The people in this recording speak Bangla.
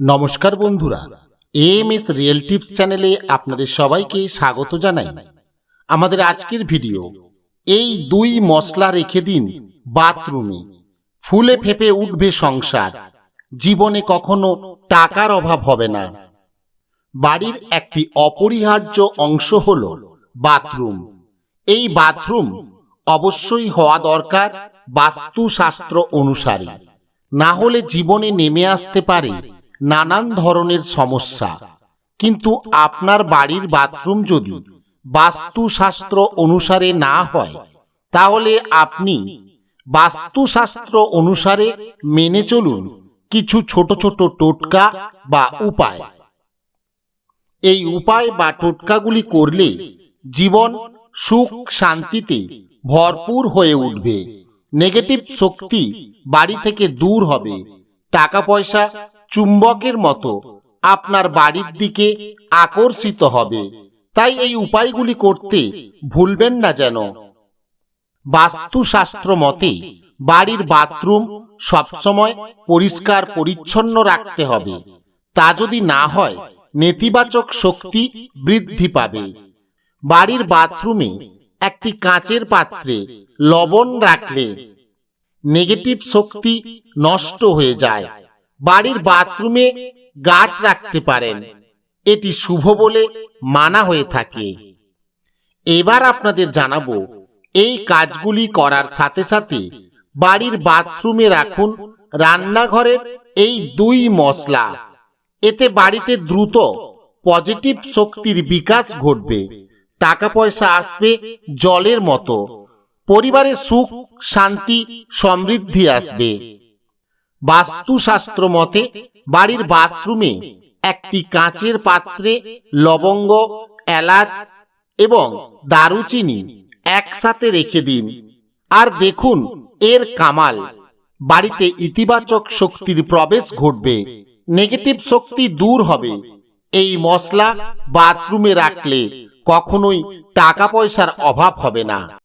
নমস্কার বন্ধুরা এম এস রিয়েল টিপস চ্যানেলে আপনাদের সবাইকে স্বাগত জানাই। আমাদের আজকের ভিডিও, এই দুই মশলা রেখে দিন বাথরুমে। ফুলে ফেপে উঠবে সংসার, জীবনে কখনো টাকার অভাব হবে না। বাড়ির একটি অপরিহার্য অংশ হল বাথরুম। এই বাথরুম অবশ্যই হওয়া দরকার বাস্তুশাস্ত্র অনুসারে। না হলে জীবনে নেমে আসতে পারে নানান ধরনের সমস্যা। কিন্তু আপনার বাড়ির বাথরুম যদি বাস্তুশাস্ত্র অনুসারে না হয়, তাহলে আপনি বাস্তুশাস্ত্র অনুসারে মেনে চলুন কিছু ছোট ছোট টোটকা বা উপায়। এই উপায় বা টোটকাগুলি করলে জীবন সুখ শান্তিতে ভরপুর হয়ে উঠবে। নেগেটিভ শক্তি বাড়ি থেকে দূর হবে। টাকা পয়সা চুম্বকের মতো আপনার বাড়ির দিকে আকর্ষিত হবে। তাই এই উপায়গুলি করতে ভুলবেন না যেন। বাস্তুশাস্ত্র মতে, বাড়ির বাথরুম সবসময় পরিষ্কার পরিচ্ছন্ন রাখতে হবে। তা যদি না হয়, নেতিবাচক শক্তি বৃদ্ধি পাবে। বাড়ির বাথরুমে একটি কাঁচের পাত্রে লবণ রাখলে নেগেটিভ শক্তি নষ্ট হয়ে যায়। বাড়ির বাথরুমে গাছ রাখতে পারেন। এটি শুভ বলে মানা হয়ে থাকে। এবার আপনাদের জানাব, এই কাজগুলি করার সাথে সাথে বাড়ির বাথরুমে রাখুন রান্নাঘরের এই দুই মশলা। এতে বাড়িতে দ্রুত পজিটিভ শক্তির বিকাশ ঘটবে। টাকা পয়সা আসবে জলের মতো। পরিবারে সুখ, শান্তি, সমৃদ্ধি আসবে। বাস্তুশাস্ত্র মতে, বাড়ির বাথরুমে একটি কাঁচের পাত্রে লবঙ্গ, এলাচ এবং দারুচিনি একসাথে রেখে দিন। আর দেখুন, এর কামাল। বাড়িতে ইতিবাচক শক্তির প্রবেশ ঘটবে। নেগেটিভ শক্তি দূর হবে। এই মশলা বাথরুমে রাখলে কখনোই টাকা পয়সার অভাব হবে না।